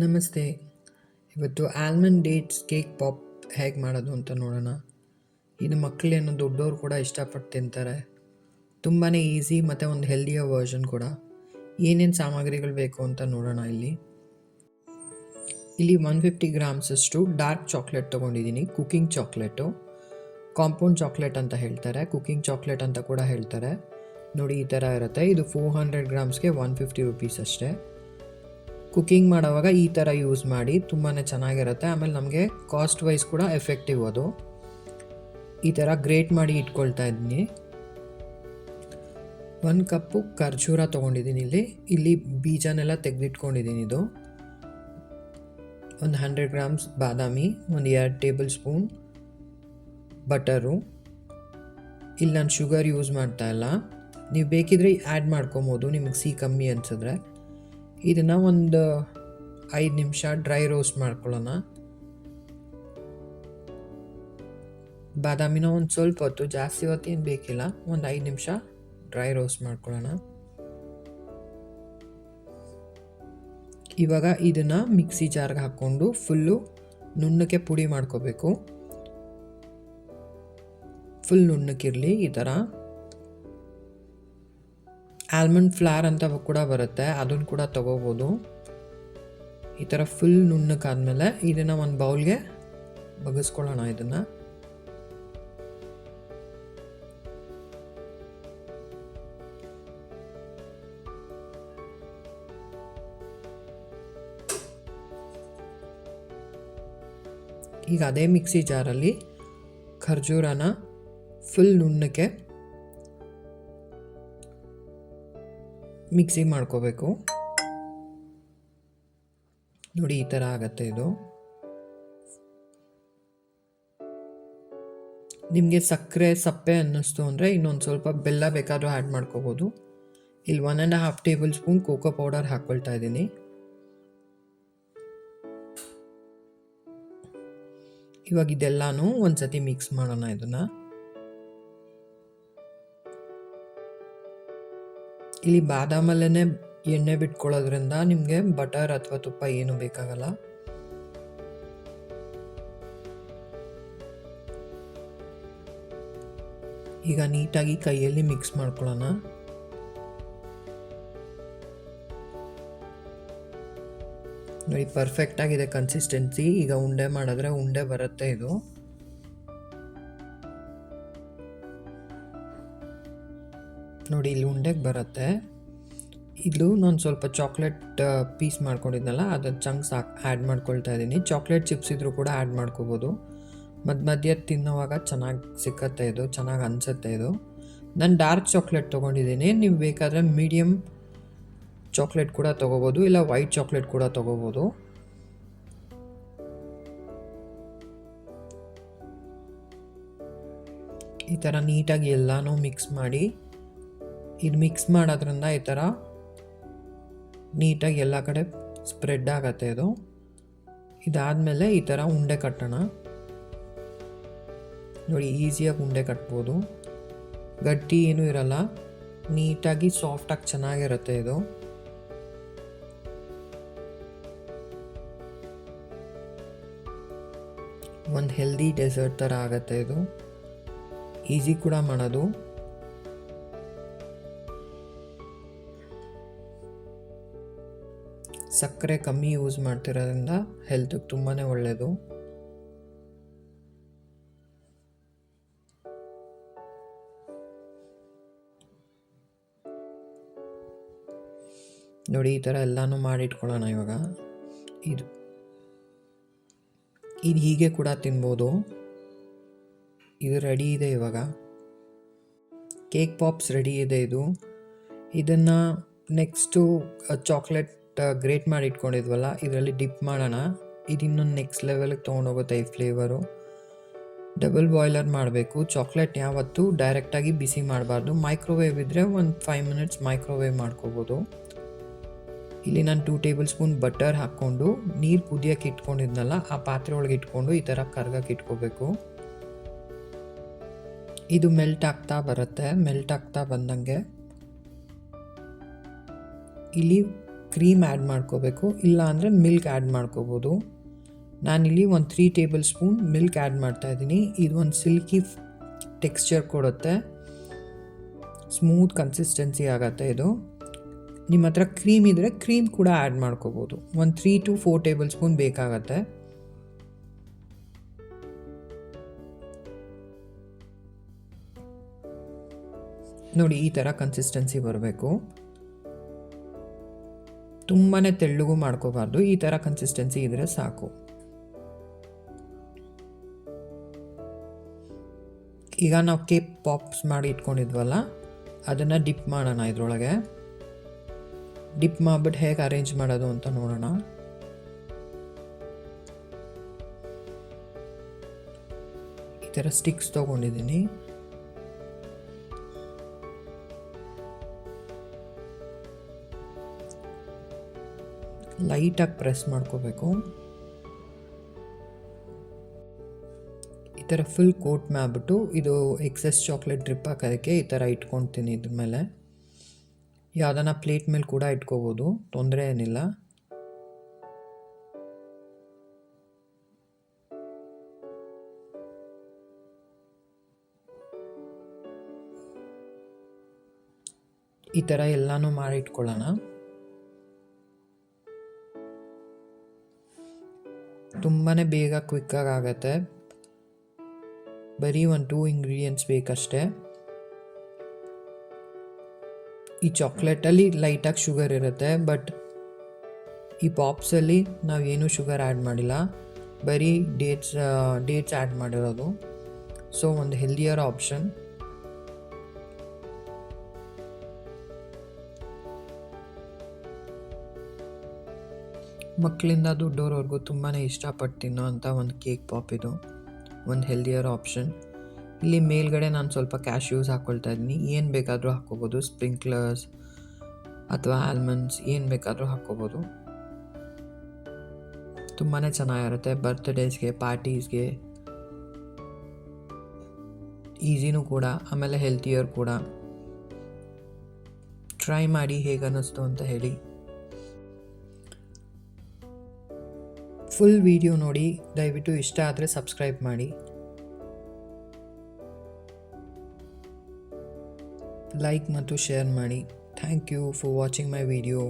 ನಮಸ್ತೆ. ಇವತ್ತು almond dates cake pop ಹೇಗೆ ಮಾಡೋದು ಅಂತ ನೋಡೋಣ. ಇದು ಮಕ್ಕಳೇನು ದೊಡ್ಡವರು ಕೂಡ ಇಷ್ಟಪಟ್ಟು ತಿಂತಾರೆ. ತುಂಬಾ ಈಸಿ ಮತ್ತು ಒಂದು ಹೆಲ್ದಿಯ ವರ್ಷನ್ ಕೂಡ. ಏನೇನು ಸಾಮಗ್ರಿಗಳು ಬೇಕು ಅಂತ ನೋಡೋಣ ಇಲ್ಲಿ. ಇಲ್ಲಿ ಒನ್ ಫಿಫ್ಟಿ ಗ್ರಾಮ್ಸಷ್ಟು ಡಾರ್ಕ್ ಚಾಕ್ಲೇಟ್ ತೊಗೊಂಡಿದ್ದೀನಿ. ಕುಕ್ಕಿಂಗ್ ಚಾಕ್ಲೇಟು ಕಾಂಪೌಂಡ್ ಚಾಕ್ಲೇಟ್ ಅಂತ ಹೇಳ್ತಾರೆ. ಕುಕ್ಕಿಂಗ್ ಚಾಕ್ಲೇಟ್ ಅಂತ ಕೂಡ ಹೇಳ್ತಾರೆ. ನೋಡಿ ಈ ಥರ ಇರುತ್ತೆ. ಇದು ಫೋರ್ ಹಂಡ್ರೆಡ್ ಗ್ರಾಮ್ಸ್ಗೆ ಒನ್ ಫಿಫ್ಟಿ ರುಪೀಸ್ ಅಷ್ಟೇ. ಕುಕಿಂಗ್ ಮಾಡೋವಾಗ ಈ ಥರ ಯೂಸ್ ಮಾಡಿ ತುಂಬಾ ಚೆನ್ನಾಗಿರುತ್ತೆ. ಆಮೇಲೆ ನಮಗೆ ಕಾಸ್ಟ್ ವೈಸ್ ಕೂಡ ಎಫೆಕ್ಟಿವ್ ಅದು. ಈ ಥರ ಗ್ರೇಟ್ ಮಾಡಿ ಇಟ್ಕೊಳ್ತಾ ಇದ್ದೀನಿ ಒಂದು ಕಪ್ಪು ಖರ್ಜೂರ ತೊಗೊಂಡಿದ್ದೀನಿ ಇಲ್ಲಿ. ಇಲ್ಲಿ ಬೀಜನೆಲ್ಲ ತೆಗೆದಿಟ್ಕೊಂಡಿದ್ದೀನಿ ಇದು. ಒಂದು ಹಂಡ್ರೆಡ್ ಗ್ರಾಮ್ಸ್ ಬಾದಾಮಿ, ಒಂದು ಎರಡು ಟೇಬಲ್ ಸ್ಪೂನ್ ಬಟರು. ಇಲ್ಲಿ ನಾನು ಶುಗರ್ ಯೂಸ್ ಮಾಡ್ತಾ ಇಲ್ಲ. ನೀವು ಬೇಕಿದ್ರೆ ಆ್ಯಡ್ ಮಾಡ್ಕೊಬೋದು, ನಿಮಗೆ ಸಿ ಕಮ್ಮಿ ಅನ್ಸಿದ್ರೆ. ಇದನ್ನು ಒಂದು ಐದು ನಿಮಿಷ ಡ್ರೈ ರೋಸ್ಟ್ ಮಾಡ್ಕೊಳ್ಳೋಣ. ಬಾದಾಮಿನ ಒಂದು ಸ್ವಲ್ಪ ಹೊತ್ತು, ಜಾಸ್ತಿ ಹೊತ್ತು ಏನು ಬೇಕಿಲ್ಲ, ಒಂದು ಐದು ನಿಮಿಷ ಡ್ರೈ ರೋಸ್ಟ್ ಮಾಡ್ಕೊಳ್ಳೋಣ. ಇವಾಗ ಇದನ್ನು ಮಿಕ್ಸಿ ಜಾರ್ಗೆ ಹಾಕ್ಕೊಂಡು ಫುಲ್ಲು ನುಣ್ಣಕ್ಕೆ ಪುಡಿ ಮಾಡ್ಕೋಬೇಕು. ಫುಲ್ ನುಣ್ಣಕ್ಕಿರಲಿ ಈ ಥರ ಆಲ್ಮಂಡ್ ಫ್ಲಾರ್ ಅಂತ ಕೂಡ ಬರುತ್ತೆ. ಅದನ್ನು ಕೂಡ ತೊಗೋಬೋದು. ಈ ಥರ ಫುಲ್ ನುಣ್ಣಕ್ಕಾದ್ಮೇಲೆ ಇದನ್ನು ಒಂದು ಬೌಲ್ಗೆ ಬಗ್ಸ್ಕೊಳ್ಳೋಣ ಇದನ್ನು. ಈಗ ಅದೇ ಮಿಕ್ಸಿ ಜಾರಲ್ಲಿ ಖರ್ಜೂರನ ಫುಲ್ ನುಣ್ಣಕ್ಕೆ ಮಿಕ್ಸಿ ಮಾಡ್ಕೋಬೇಕು. ನೋಡಿ, ಈ ಥರ ಆಗತ್ತೆ ಇದು. ನಿಮಗೆ ಸಕ್ಕರೆ, ಸಪ್ಪೆ ಅನ್ನಿಸ್ತು ಅಂದರೆ ಇನ್ನೊಂದು ಸ್ವಲ್ಪ ಬೆಲ್ಲ ಬೇಕಾದರೂ ಆ್ಯಡ್ ಮಾಡ್ಕೋಬೋದು. ಇಲ್ಲಿ one and half tablespoon cocoa powder ಹಾಕ್ಕೊಳ್ತಾ ಇದ್ದೀನಿ. ಇವಾಗ ಇದೆಲ್ಲನೂ ಒಂದ್ಸತಿ ಮಿಕ್ಸ್ ಮಾಡೋಣ ಇದನ್ನು. ಇಲ್ಲಿ ಬಾದಾಮಲ್ಲೇ ಎಣ್ಣೆ ಬಿಟ್ಕೊಳ್ಳೋದ್ರಿಂದ ನಿಮಗೆ ಬಟರ್ ಅಥವಾ ತುಪ್ಪ ಏನು ಬೇಕಾಗಲ್ಲ. ಈಗ ನೀಟಾಗಿ ಕೈಯಲ್ಲಿ ಮಿಕ್ಸ್ ಮಾಡ್ಕೊಳ್ಳೋಣ. ನೋಡಿ ಪರ್ಫೆಕ್ಟ್ ಆಗಿದೆ ಕನ್ಸಿಸ್ಟೆನ್ಸಿ ಈಗ ಉಂಡೆ ಮಾಡಿದ್ರೆ ಉಂಡೆ ಬರುತ್ತೆ ಇದು. ನೋಡಿ ಇಲ್ಲಿ ಉಂಡೆಗೆ ಬರುತ್ತೆ. ಇದು ನಾನು ಸ್ವಲ್ಪ ಚಾಕ್ಲೇಟ್ ಪೀಸ್ ಮಾಡ್ಕೊಂಡಿದ್ನಲ್ಲ ಅದನ್ನ ಚಂಕ್ಸ್ ಆ್ಯಡ್ ಮಾಡ್ಕೊಳ್ತಾ ಇದ್ದೀನಿ ಚಾಕ್ಲೇಟ್ ಚಿಪ್ಸ್ ಇದ್ರೂ ಕೂಡ ಆ್ಯಡ್ ಮಾಡ್ಕೋಬೋದು. ಮಧ್ಯ ಮಧ್ಯ ತಿನ್ನೋವಾಗ ಚೆನ್ನಾಗಿ ಸಿಕ್ಕತ್ತೆ ಇದು, ಚೆನ್ನಾಗಿ ಅನಿಸುತ್ತೆ ಇದು. ನಾನು ಡಾರ್ಕ್ ಚಾಕ್ಲೇಟ್ ತೊಗೊಂಡಿದ್ದೀನಿ ನೀವು ಬೇಕಾದರೆ ಮೀಡಿಯಮ್ ಚಾಕ್ಲೇಟ್ ಕೂಡ ತೊಗೋಬೋದು, ಇಲ್ಲ ವೈಟ್ ಚಾಕ್ಲೇಟ್ ಕೂಡ ತೊಗೋಬೋದು. ಈ ಥರ ನೀಟಾಗಿ ಎಲ್ಲನೂ ಮಿಕ್ಸ್ ಮಾಡಿ ಇದು ಮಿಕ್ಸ್ ಮಾಡೋದ್ರಿಂದ ಈ ಥರ ನೀಟಾಗಿ ಎಲ್ಲ ಕಡೆ ಸ್ಪ್ರೆಡ್ ಆಗತ್ತೆ ಇದು. ಇದಾದಮೇಲೆ ಈ ಥರ ಉಂಡೆ ಕಟ್ಟೋಣ. ನೋಡಿ ಈಸಿಯಾಗಿ ಉಂಡೆ ಕಟ್ಬೋದು. ಗಟ್ಟಿ ಏನೂ ಇರಲ್ಲ. ನೀಟಾಗಿ ಸಾಫ್ಟಾಗಿ ಚೆನ್ನಾಗಿರುತ್ತೆ ಇದು. ಒಂದು ಹೆಲ್ದಿ ಡೆಸರ್ಟ್ ಥರ ಆಗುತ್ತೆ ಇದು. ಈಸಿ ಕೂಡ ಮಾಡೋದು. ಸಕ್ಕರೆ ಕಮ್ಮಿ ಯೂಸ್ ಮಾಡ್ತಿರೋದ್ರಿಂದ ಹೆಲ್ತಿಗೆ ತುಂಬಾ ಒಳ್ಳೆಯದು ನೋಡಿ, ಈ ಥರ ಎಲ್ಲನೂ ಮಾಡಿಟ್ಕೊಳ್ಳೋಣ ಇವಾಗ. ಇದು ಇದು ಹೀಗೆ ಕೂಡ ತಿನ್ಬೋದು. ಇದು ರೆಡಿ ಇದೆ ಇವಾಗ. ಕೇಕ್ ಪಾಪ್ಸ್ ರೆಡಿ ಇದೆ ಇದು. ಇದನ್ನು ನೆಕ್ಸ್ಟು ಚಾಕ್ಲೇಟ್ ಗ್ರೇಟ್ ಮಾಡಿ ಇಟ್ಕೊಂಡಿದ್ವಲ್ಲ, ಇದರಲ್ಲಿ ಡಿಪ್ ಮಾಡೋಣ. ಇದು ಇನ್ನೊಂದು ನೆಕ್ಸ್ಟ್ ಲೆವೆಲ್ಗೆ ತೊಗೊಂಡೋಗುತ್ತೆ ಈ ಫ್ಲೇವರು ಡಬಲ್ ಬಾಯ್ಲರ್ ಮಾಡಬೇಕು. ಚಾಕ್ಲೇಟ್ ಯಾವತ್ತೂ ಡೈರೆಕ್ಟಾಗಿ ಬಿಸಿ ಮಾಡಬಾರ್ದು. ಮೈಕ್ರೋವೇವ್ ಇದ್ದರೆ ಒಂದು ಫೈವ್ ಮಿನಿಟ್ಸ್ ಮೈಕ್ರೋವೇವ್ ಮಾಡ್ಕೋಬೋದು. ಇಲ್ಲಿ ನಾನು ಟೂ ಟೇಬಲ್ ಸ್ಪೂನ್ ಬಟರ್ ಹಾಕ್ಕೊಂಡು ನೀರು ಕುದಿಯೋಕೆ ಇಟ್ಕೊಂಡಿದ್ನಲ್ಲ, ಆ ಪಾತ್ರೆ ಒಳಗೆ ಇಟ್ಕೊಂಡು ಈ ಥರ ಕರ್ಗಕ್ಕೆ ಇಟ್ಕೋಬೇಕು. ಇದು ಮೆಲ್ಟ್ ಆಗ್ತಾ ಬರುತ್ತೆ. ಮೆಲ್ಟ್ ಆಗ್ತಾ ಬಂದಂಗೆ. ಇಲ್ಲಿ ಕ್ರೀಮ್ ಆ್ಯಡ್ ಮಾಡ್ಕೋಬೇಕು, ಇಲ್ಲ ಅಂದರೆ ಮಿಲ್ಕ್ ಆ್ಯಡ್ ಮಾಡ್ಕೋಬೋದು. ನಾನಿಲ್ಲಿ ಒಂದು three tablespoon milk add ಮಾಡ್ತಾ ಇದ್ದೀನಿ. ಇದು ಒಂದು ಸಿಲ್ಕಿ ಟೆಕ್ಸ್ಚರ್ ಕೊಡುತ್ತೆ. ಸ್ಮೂತ್ ಕನ್ಸಿಸ್ಟೆನ್ಸಿ ಆಗುತ್ತೆ ಇದು. ನಿಮ್ಮ ಹತ್ರ ಕ್ರೀಮ್ ಇದ್ದರೆ ಕ್ರೀಮ್ ಕೂಡ ಆ್ಯಡ್ ಮಾಡ್ಕೋಬೋದು. ಒಂದು three to four tablespoon ಬೇಕಾಗತ್ತೆ. ನೋಡಿ, ಈ ಥರ ಕನ್ಸಿಸ್ಟೆನ್ಸಿ ಬರಬೇಕು. ತುಂಬಾ ತೆಳ್ಳಗೂ ಮಾಡ್ಕೋಬಾರ್ದು. ಈ ಥರ ಕನ್ಸಿಸ್ಟೆನ್ಸಿ ಇದ್ದರೆ ಸಾಕು. ಈಗ ನಾವು ಕೇಕ್ ಪಾಪ್ಸ್ ಮಾಡಿ ಇಟ್ಕೊಂಡಿದ್ವಲ್ಲ, ಅದನ್ನು ಡಿಪ್ ಮಾಡೋಣ ಇದರೊಳಗೆ. ಡಿಪ್ ಮಾಡಿಬಿಟ್ಟು ಹೇಗೆ ಅರೇಂಜ್ ಮಾಡೋದು ಅಂತ ನೋಡೋಣ. ಈ ಥರ ಸ್ಟಿಕ್ಸ್ ತೊಗೊಂಡಿದ್ದೀನಿ ಲೈಟಾಗಿ ಪ್ರೆಸ್ ಮಾಡ್ಕೋಬೇಕು. ಈ ಥರ ಫುಲ್ ಕೋಟ್ ಮಾಡಿಬಿಟ್ಟು ಇದು ಎಕ್ಸಸ್ ಚಾಕ್ಲೇಟ್ ಡ್ರಿಪ್ ಹಾಕೋದಕ್ಕೆ ಈ ಥರ ಇಟ್ಕೊಳ್ತೀನಿ ಇದ್ರ ಮೇಲೆ. ಯಾವುದನ್ನ ಪ್ಲೇಟ್ ಮೇಲೆ ಕೂಡ ಇಟ್ಕೋಬೋದು, ತೊಂದರೆ ಏನಿಲ್ಲ. ಈ ಥರ ಎಲ್ಲನೂ ಮಾಡಿ ತುಂಬಾ ಬೇಗ ಕ್ವಿಕ್ಕಾಗಿ ಆಗುತ್ತೆ. ಬರೀ ಒಂದು ಟೂ ಇಂಗ್ರೀಡಿಯೆಂಟ್ಸ್ ಬೇಕಷ್ಟೇ. ಈ ಚಾಕ್ಲೇಟಲ್ಲಿ ಲೈಟಾಗಿ ಶುಗರ್ ಇರುತ್ತೆ ಬಟ್ ಈ ಪಾಪ್ಸಲ್ಲಿ ನಾವೇನು ಶುಗರ್ ಆ್ಯಡ್ ಮಾಡಿಲ್ಲ. ಬರೀ ಡೇಟ್ಸ್ ಡೇಟ್ಸ್ ಆ್ಯಡ್ ಮಾಡಿರೋದು. ಸೊ ಒಂದು ಹೆಲ್ದಿಯರ್ ಆಪ್ಷನ್ ಮಕ್ಕಳಿಂದ ದೊಡ್ಡವ್ರವ್ರಿಗೂ ತುಂಬಾ ಇಷ್ಟಪಟ್ಟು ತಿನ್ನೋ ಅಂಥ ಒಂದು ಕೇಕ್ ಪಾಪ್ ಇದು. ಒಂದು ಹೆಲ್ದಿಯರ್ ಆಪ್ಷನ್ ಇಲ್ಲಿ ಮೇಲ್ಗಡೆ ನಾನು ಸ್ವಲ್ಪ ಕ್ಯಾಶ್ಯೂಸ್ ಹಾಕ್ಕೊಳ್ತಾ ಇದ್ದೀನಿ. ಏನು ಬೇಕಾದರೂ ಹಾಕ್ಕೋಬೋದು. ಸ್ಪ್ರಿಂಕ್ಲರ್ಸ್ ಅಥವಾ ಆಲ್ಮಂಡ್ಸ್ ಏನು ಬೇಕಾದರೂ ಹಾಕ್ಕೋಬೋದು. ತುಂಬಾ ಚೆನ್ನಾಗಿರುತ್ತೆ. ಬರ್ತ್ಡೇಸ್ಗೆ ಪಾರ್ಟೀಸ್ಗೆ ಈಸಿನೂ ಕೂಡ, ಆಮೇಲೆ ಹೆಲ್ತಿಯರ್ ಕೂಡ. ಟ್ರೈ ಮಾಡಿ ಹೇಗೆ ಅನ್ನಿಸ್ತು ಅಂತ ಹೇಳಿ. ಫುಲ್ ವಿಡಿಯೋ ನೋಡಿ, ದಯವಿಟ್ಟು ಇಷ್ಟ ಆದರೆ ಸಬ್ಸ್ಕ್ರೈಬ್ ಮಾಡಿ. ಲೈಕ್ ಮತ್ತು ಶೇರ್ ಮಾಡಿ. Thank you for watching my video